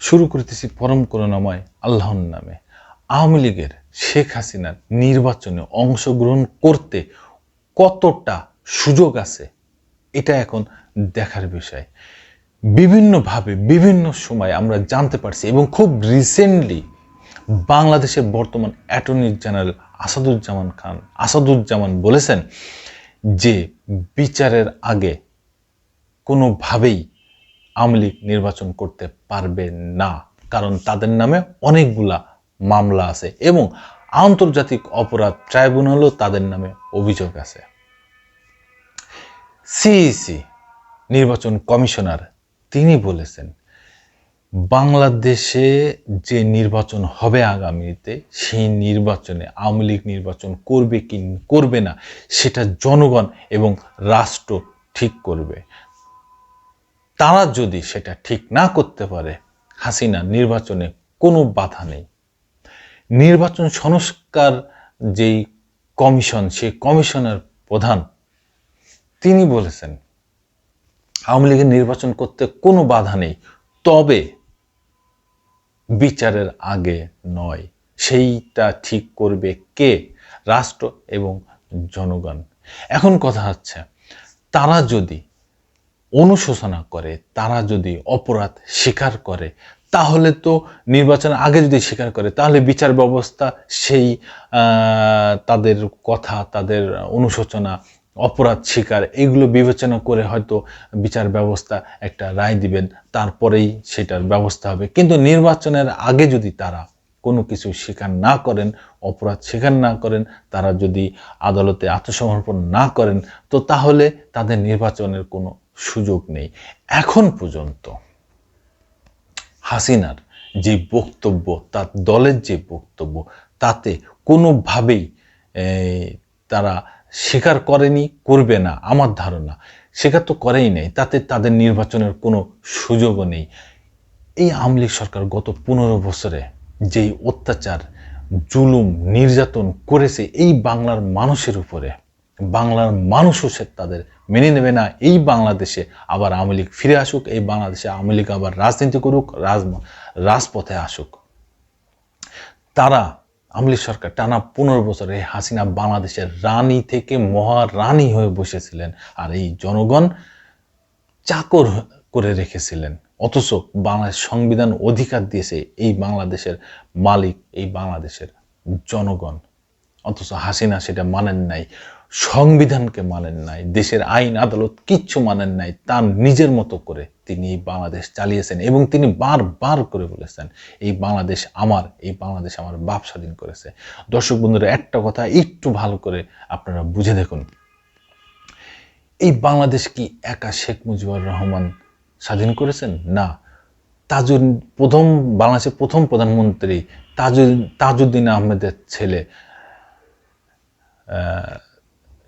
শুরু করতেছি পরম করুণাময় আল্লাহর নামে। আওয়ামী লীগের শেখ হাসিনার নির্বাচনে অংশগ্রহণ করতে কতটা সুযোগ আছে, এটা এখন দেখার বিষয়। বিভিন্নভাবে, বিভিন্ন সময় আমরা জানতে পারছি এবং খুব রিসেন্টলি বাংলাদেশের বর্তমান অ্যাটর্নি জেনারেল আসাদুজ্জামান খান, আসাদুজ্জামান বলেছেন যে বিচারের আগে কোনোভাবেই আওয়ামী লীগ নির্বাচন করতে পারবে না। কারণ তাদের নামে অনেকগুলা মামলা আছে এবং আন্তর্জাতিক অপরাধ ট্রাইব্যুনালও তাদের নামে অভিযোগ আছে। সিইসি নির্বাচন কমিশনার তিনি বলেছেন, বাংলাদেশে যে নির্বাচন হবে আগামীতে, সেই নির্বাচনে আওয়ামী লীগ নির্বাচন করবে কি করবে না, সেটা জনগণ এবং রাষ্ট্র ঠিক করবে। তারা যদি সেটা ঠিক না করতে পারে হাসিনা নির্বাচনে কোনো বাধা নেই। নির্বাচন সংস্কার যেই কমিশন, সেই কমিশনের প্রধান, তিনি বলেছেন, আওয়ামী লীগের নির্বাচন করতে কোনো বাধা নেই, তবে বিচারের আগে নয়। সেইটা ঠিক করবে কে? রাষ্ট্র এবং জনগণ। এখন কথা হচ্ছে, তারা যদি অনুশোচনা করে, তারা যদি অপরাধ স্বীকার করে, তাহলে তো নির্বাচনের আগে যদি স্বীকার করে, তাহলে বিচার ব্যবস্থা সেই তাদের কথা, তাদের অনুশোচনা, অপরাধ স্বীকার, এগুলো বিবেচনা করে হয়তো বিচার ব্যবস্থা একটা রায় দিবেন, তারপরেই সেটার ব্যবস্থা হবে। কিন্তু নির্বাচনের আগে যদি তারা কোনো কিছু স্বীকার না করেন, অপরাধ স্বীকার না করেন, তারা যদি আদালতে আত্মসমর্পণ না করেন, তো তাহলে তাদের নির্বাচনের কোনো সুযোগ নেই। এখন পর্যন্ত হাসিনার যে বক্তব্য, তার দলের যে বক্তব্য, তাতে কোনোভাবেই তারা স্বীকার করেনি, করবে না, আমার ধারণা। স্বীকার তো করেই নেই, তাতে তাদের নির্বাচনের কোনো সুযোগও নেই। এই আওয়ামী লীগ সরকার গত পনেরো বছরে যেই অত্যাচার, জুলুম, নির্যাতন করেছে, এই বাংলার মানুষের উপরে বাংলার মানুষও সে তাদের মেনে নেবে না। এই বাংলাদেশে আবার আওয়ামী লীগ ফিরে আসুক, এই বাংলাদেশে আওয়ামী লীগ আবার রাজনীতি করুক, রাজ রাজপথে আসুক। তারা, আওয়ামী লীগ সরকার টানা পনেরো বছর হাসিনা বাংলাদেশের রানী থেকে মহারানী হয়ে বসেছিলেন আর এই জনগণ চাকর করে রেখেছিলেন। অথচ বাংলাদেশ সংবিধান অধিকার দিয়েছে এই বাংলাদেশের মালিক, এই বাংলাদেশের জনগণ। অথচ হাসিনা সেটা মানেন নাই। সংবিধানকে মানেন নাই, দেশের আইন, আদালত কিচ্ছু মানেন নাই তার নিজের মতো করে তিনি বাংলাদেশ চালিয়েছেন এবং তিনি বারবার করে বলেছেন, এই বাংলাদেশ আমার, এই বাংলাদেশ আমার বাপ স্বাধীন করেছে। দর্শক বন্ধুরা, একটা কথা একটু ভালো করে আপনারা বুঝে দেখুন। এই বাংলাদেশ কি একা শেখ মুজিবুর রহমান স্বাধীন করেছেন? না। তাজুল প্রথম, বাংলাদেশের প্রথম প্রধানমন্ত্রী তাজুল তাজউদ্দিন আহমেদের ছেলে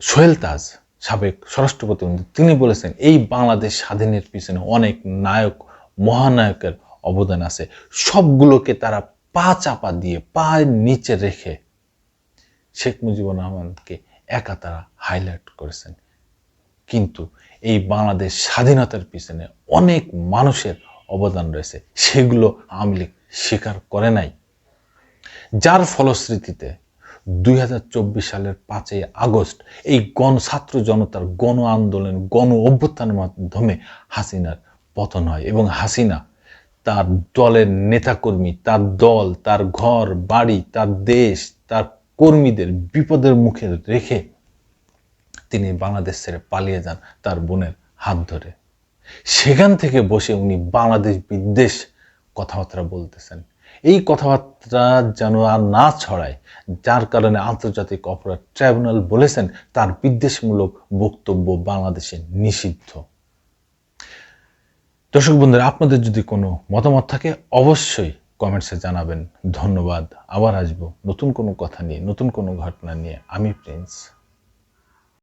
সোহেল তাজ, সাবেক স্বরাষ্ট্র প্রতিমন্ত্রী তিনি বলেছেন, এই বাংলাদেশ স্বাধীনের পিছনে অনেক নায়ক, মহানায়কের অবদান আছে। সবগুলোকে তারা পা চাপা দিয়ে পা নিচে রেখে শেখ মুজিবুর রহমানকে একা তারা হাইলাইট করেছেন। কিন্তু এই বাংলাদেশ স্বাধীনতার পিছনে অনেক মানুষের অবদান রয়েছে। সেগুলো আওয়ামী লীগ স্বীকার করে নাই। যার ফলশ্রুতিতে দুই হাজার চব্বিশ সালের পাঁচই আগস্ট এই গণ ছাত্র জনতার গণ আন্দোলন, গণ অভ্যুত্থানের মাধ্যমে হাসিনার পতন হয় এবং হাসিনা তার দলের নেতাকর্মী, তার দল, তার ঘর, বাড়ি, তার দেশ, তার কর্মীদের বিপদের মুখে রেখে তিনি বাংলাদেশ ছেড়ে পালিয়ে যান তার বোনের হাত ধরে। সেখান থেকে বসে উনি বাংলাদেশ বিদ্বেষ কথাবার্তা বলতেছেন। এই কথাবার্তা যেন আর না ছড়ায়, যার কারণে আন্তর্জাতিক অপরাধ ট্রাইব্যুনাল বলেছেন তার বিদ্বেষমূলক বক্তব্য বাংলাদেশে নিষিদ্ধ। দর্শক বন্ধুরা, আপনাদের যদি কোনো মতামত থাকে, অবশ্যই কমেন্টসে জানাবেন। ধন্যবাদ। আবার আসব নতুন কোনো কথা নিয়ে, নতুন কোনো ঘটনা নিয়ে। আমি প্রিন্স।